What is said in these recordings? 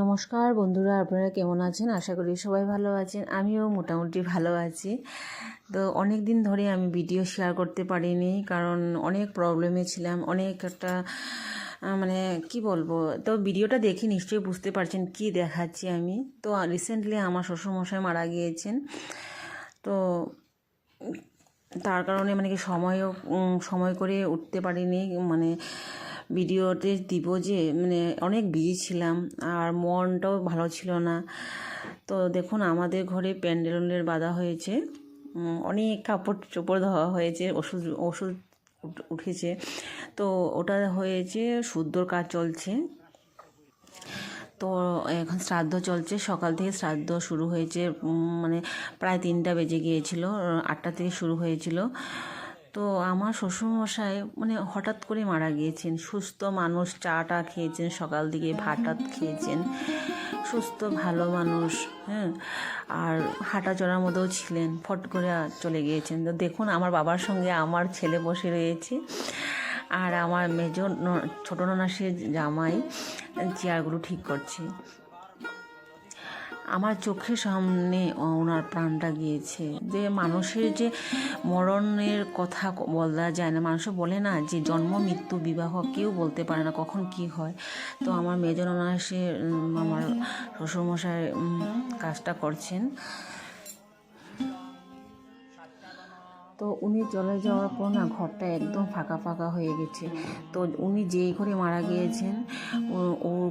নমস্কার বন্ধুরা, আপনারা কেমন আছেন? আশা করি সবাই ভালো আছেন। আমিও মোটামুটি ভালো আছি। তো অনেক দিন ধরে আমি ভিডিও শেয়ার করতে পারিনি, কারণ অনেক প্রবলেমে ছিলাম, অনেক একটা মানে কি বলব? তো ভিডিওটা দেখে নিশ্চয়ই বুঝতে পারছেন কি দেখাচ্ছি আমি। তো রিসেন্টলি আমার শ্বশুরমশাই মারা গিয়েছেন। তো তার কারণে মানে কি সময়ও সময় করে উঠতে পারিনি। মানে ভিডিওতে দিব যে মানে অনেক বিজি ছিলাম আর মনটাও ভালো ছিল না। তো দেখুন, আমাদের ঘরে প্যান্ডেলের বাঁধা হয়েছে। অনেক কাপড় চোপড় ধোয়া হয়েছে, ওষুধ ওষুধ উঠেছে। তো ওটা হয়েছে, শুদ্ধর কাজ চলছে। তো এখন শ্রাদ্ধ চলছে, সকাল থেকে শ্রাদ্ধ শুরু হয়েছে। মানে প্রায় তিনটা বেজে গিয়েছিল, আটটা থেকে শুরু হয়েছিল। তো আমার শ্বশুরমশাই মানে হঠাৎ করে মারা গিয়েছেন। সুস্থ মানুষ, চা টা খেয়েছেন, সকাল দিকে ভাত টাত খেয়েছেন। সুস্থ, ভালো মানুষ হ্যাঁ। আর হাঁটা চড়ার মধ্যেও ছিলেন, ফট করে চলে গিয়েছেন। তো দেখুন, আমার বাবার সঙ্গে আমার ছেলে বসে রয়েছে। আর আমার মেজ ন- ছোট ননাসের জামাই, চেয়ারগুলো ঠিক করছে। আমার চোখের সামনে ওনার প্রাণটা গিয়েছে। যে মানুষের যে মরণের কথা বলা যায় না, মানুষ বলে না যে জন্ম, মৃত্যু, বিবাহ কেউ বলতে পারে না, কখন কি হয়। তো আমার মেজ ননাসে আমার শ্বশুরমশাই কাজটা করছেন। তো উনি চলে যাওয়ার পর না, ঘরটা একদম ফাঁকা ফাঁকা হয়ে গেছে। তো উনি যেই ঘরে মারা গিয়েছেন ওর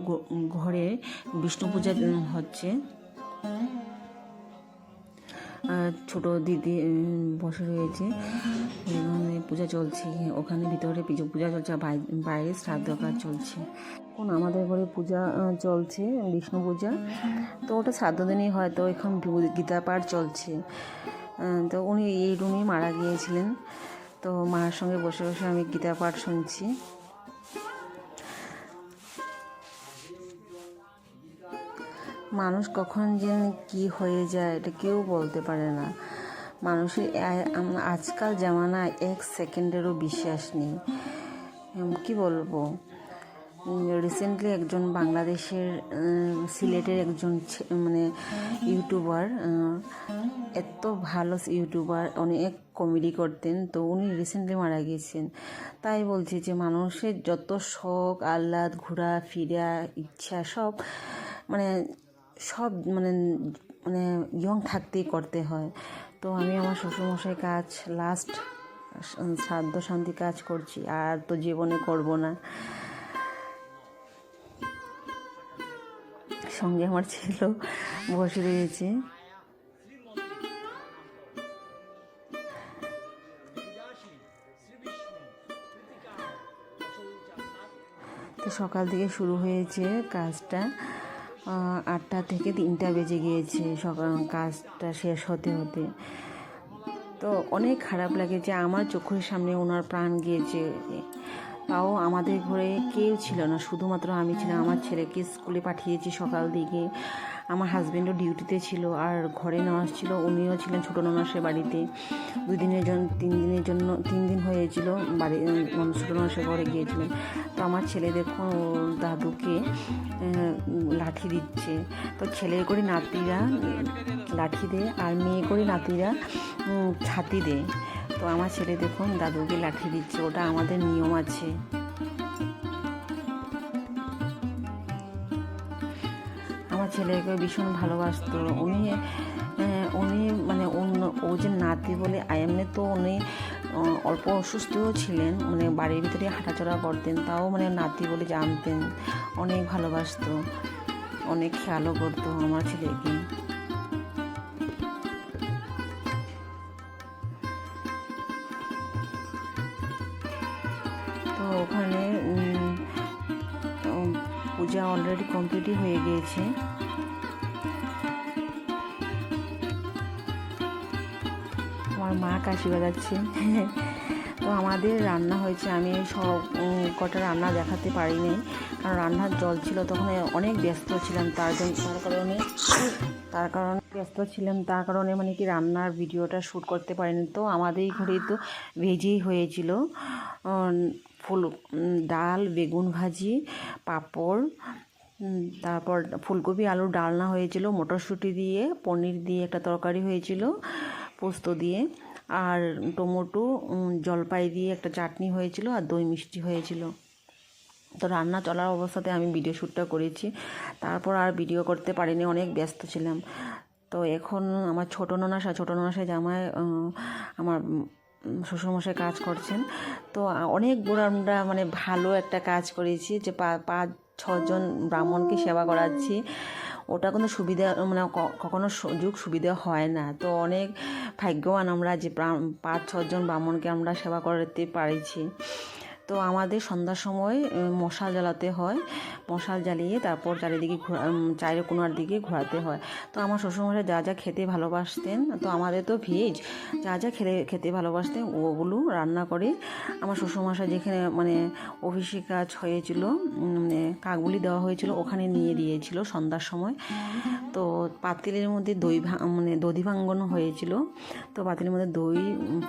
ঘরে বিষ্ণু পূজা হচ্ছে। আর ছোট দিদি বসে রয়েছে ওখানে পূজা চলছে। ওখানে ভিতরে পিজো- চলছে, আর বাই- বাইরে শ্রাদ্ধ কাজ চলছে। এখন আমাদের ঘরে পূজা চলছে, বিষ্ণু পূজা। তো ওটা শ্রাদ্ধ দিনই হয়, তো এখন গীতা পাঠ চলছে। তো উনি এই রুমে মারা গিয়েছিলেন। তো মার সঙ্গে বসে বসে আমি গীতা পাঠ শুনছি। মানুষ কখন যে কি হয়ে যায়, এটা কেউ বলতে পারে না। মানুষের আজকাল জামানায় এক সেকেন্ডেরও বিশ্বাস নেই। কি বলব? রিসেন্টলি একজন বাংলাদেশের সিলেটের একজন মানে ইউটিউবার এত ভালো ইউটিউবার অনেক কমেডি করতেন, তো উনি রিসেন্টলি মারা গিয়েছেন তাই বলছি যে মানুষের যত শখ, আহ্লাদ ঘোরা ফিরা ইচ্ছা, সব মানে সব মানে মানে ইয়ং থাকতেই করতে হয়। তো আমি আমার শ্বশুরমশাই কাজ লাস্ট শ্রাদ্ধ শান্তি কাজ করছি, আর তো জীবনে করব না। সঙ্গে আমার ছেলেও বসে রয়েছে। তো সকাল থেকে শুরু হয়েছে কাজটা। আটটা থেকে তিনটা বেজে গিয়েছে। সকাল কাজটা শেষ হতে হতে। তো অনেক খারাপ লাগে যে আমার চোখের সামনে ওনার প্রাণ গিয়েছে। তাও আমাদের ঘরে কেউ ছিল না। শুধুমাত্র আমি ছিলাম। আমার ছেলেকে স্কুলে পাঠিয়েছি সকাল দিকে। আমার হাজব্যান্ডও ডিউটিতে ছিল, আর ঘরে নার্স ছিল, উনিও ছিলেন ছোটো ননাসের বাড়িতে। দুই দিনের জন্য তিন দিনের জন্য, তিন দিন হয়েছিল, বাড়ি ছোটো ননাসের ঘরে গিয়েছিলেন। তো আমার ছেলে ওর দাদুকে লাঠি দিচ্ছে। তো ছেলে করে নাতিরা, লাঠি দেয় আর মেয়ে করে নাতিরা ছাতি দেয় তো আমার ছেলে দেখুন, দাদুকে লাঠি দিচ্ছে, ওটা আমাদের নিয়ম আছে। ছেলেকে ভীষণ ভালোবাসতো। উনি উনি মানে অন্য, ও যে নাতি বলে এমনি তো উনি অল্প অসুস্থও ছিলেন। মানে বাড়ির ভিতরে হাঁটাচলা করতেন, তাও মানে নাতি বলে জানতেন। অনেক ভালোবাসতো, অনেক খেয়ালও করতো আমার ছেলেকে। তো ওখানে পূজা অলরেডি কমপ্লিটই হয়ে গিয়েছে। আমার মা কাশি বাজাচ্ছে। তো আমাদের রান্না হয়েছে, আমি সব কটা রান্না দেখাতে পারিনি। কারণ রান্নার জল ছিল, তখন অনেক ব্যস্ত ছিলাম, তার জন্য তার কারণে তার কারণে ব্যস্ত ছিলাম, তার কারণে মানে কি রান্নার ভিডিওটা শ্যুট করতে পারিনি। তো আমাদের ঘরে তো ভেজেই হয়েছিল ফুল ডাল, বেগুন ভাজি, পাঁপড় তারপর ফুলকপি, আলুর ডালনা হয়েছিল, মটরশুঁটি দিয়ে, পনির দিয়ে একটা তরকারি হয়েছিল। পোস্ত দিয়ে আর টমেটো জলপাই দিয়ে একটা চাটনি হয়েছিল আর দই মিষ্টি হয়েছিল। তো রান্না চলার অবস্থাতে আমি ভিডিও শ্যুটটা করেছি। তারপর আর ভিডিও করতে পারিনি, অনেক ব্যস্ত ছিলাম। তো এখন আমার ছোটো ননাসা ছোটো ননাসা জামায় আমার শ্বশুরমশাই কাজ করছেন। তো অনেক অনেকগুলো আমরা মানে ভালো একটা কাজ করেছি যে পাঁচ, ছজন ব্রাহ্মণকে সেবা করাচ্ছি। ওটা কোনো সুবিধা মানে কখনো সুযোগ সুবিধা হয় না। তো অনেক ভাগ্যবান আমরা যে পাঁচ ছজন ব্রাহ্মণকে আমরা সেবা করতে পারিছি। তো আমাদের সন্ধ্যার সময় মশাল জ্বালাতে হয়। মশাল জ্বালিয়ে তারপর চারিদিকে ঘোরা চারি কোনার দিকে ঘোরাতে হয়। তো আমার শ্বশুরমশাই যা যা খেতে ভালোবাসতেন, তো আমাদের তো ভেজ, যা যা খেতে খেতে ভালোবাসতেন, ওগুলো রান্না করে। আমার শ্বশুরমশাই যেখানে মানে অফিসে কাজ হয়েছিল মানে কাকগুলি দেওয়া হয়েছিল, ওখানে নিয়ে দিয়েছিল সন্ধ্যার সময়। তো পাতিলের মধ্যে দই মানে দধি ভাঙ্গন হয়েছিল। তো পাতিলের মধ্যে দই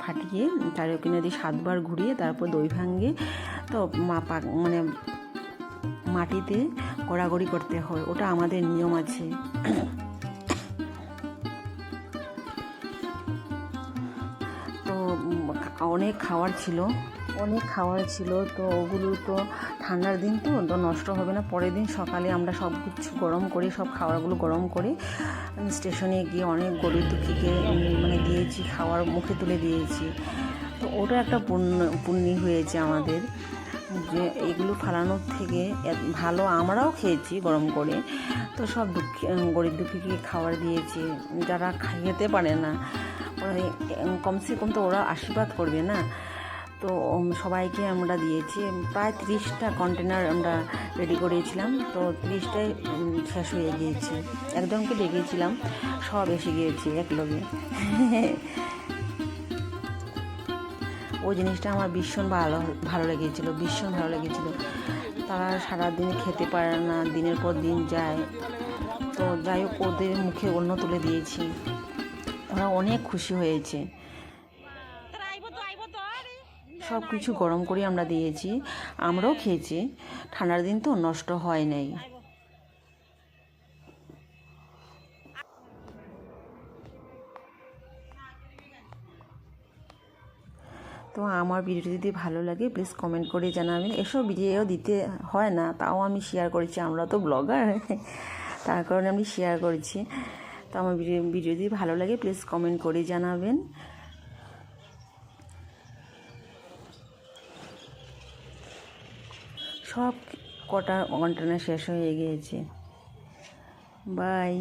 ফাটিয়ে চারিদিকে দিয়ে সাতবার ঘুরিয়ে তারপর দই ভাঙ্গে তো মা পা- মানে মাটিতে গড়াগড়ি করতে হয়, ওটা আমাদের নিয়ম আছে। তো অনেক খাওয়ার ছিল। অনেক খাওয়ার ছিল, তো ওগুলো তো ঠান্ডার দিন তো তো নষ্ট হবে না। পরের দিন সকালে আমরা সব কিছু গরম করে, সব খাবারগুলো গরম করে। স্টেশনে গিয়ে অনেক গরিব দুঃখীকে মানে দিয়েছি, খাওয়ার মুখে তুলে দিয়েছি। তো ওটা একটা পুণ্য, পুণ্যি হয়েছে আমাদের যে এগুলো ফালানোর থেকে ভালো আমরাও খেয়েছি গরম করে। তো সব দুঃখী গরিব দুঃখীকে খাবার দিয়েছি। যারা খেতে পারে না কমসে কম তো ওরা আশীর্বাদ করবে না। তো সবাইকে আমরা দিয়েছি। প্রায় তিরিশটা কন্টেনার আমরা রেডি করিয়েছিলাম তো তিরিশটাই শেষ হয়ে গিয়েছে। একজনকে ডেকেছিলাম। সব এসে গিয়েছে এক লগে ওই জিনিসটা আমার ভীষণ ভালো ভালো লেগেছিলো, ভীষণ ভালো লেগেছিলো। তারা সারাদিন খেতে পারে না, দিনের পর দিন যায়। তো যাই হোক, ওদের মুখে অন্য তুলে দিয়েছি। ওরা অনেক খুশি হয়েছে। সব কিছু গরম করে আমরা দিয়েছি। আমরাও খেয়েছি। ঠান্ডার দিন তো নষ্ট হয় নাই। তো আমার ভিডিওটি যদি ভালো লাগে প্লিজ কমেন্ট করে জানাবেন। এসব ভিডিও দিতে হয় না, তাও আমি শেয়ার করেছি, আমরা তো ব্লগার তার কারণে আমি শেয়ার করেছি। তো আমার ভিডিও ভিডিও যদি ভালো লাগে প্লিজ কমেন্ট করে জানাবেন। সব কটা কন্টেনার শেষ হয়ে গিয়েছে। বাই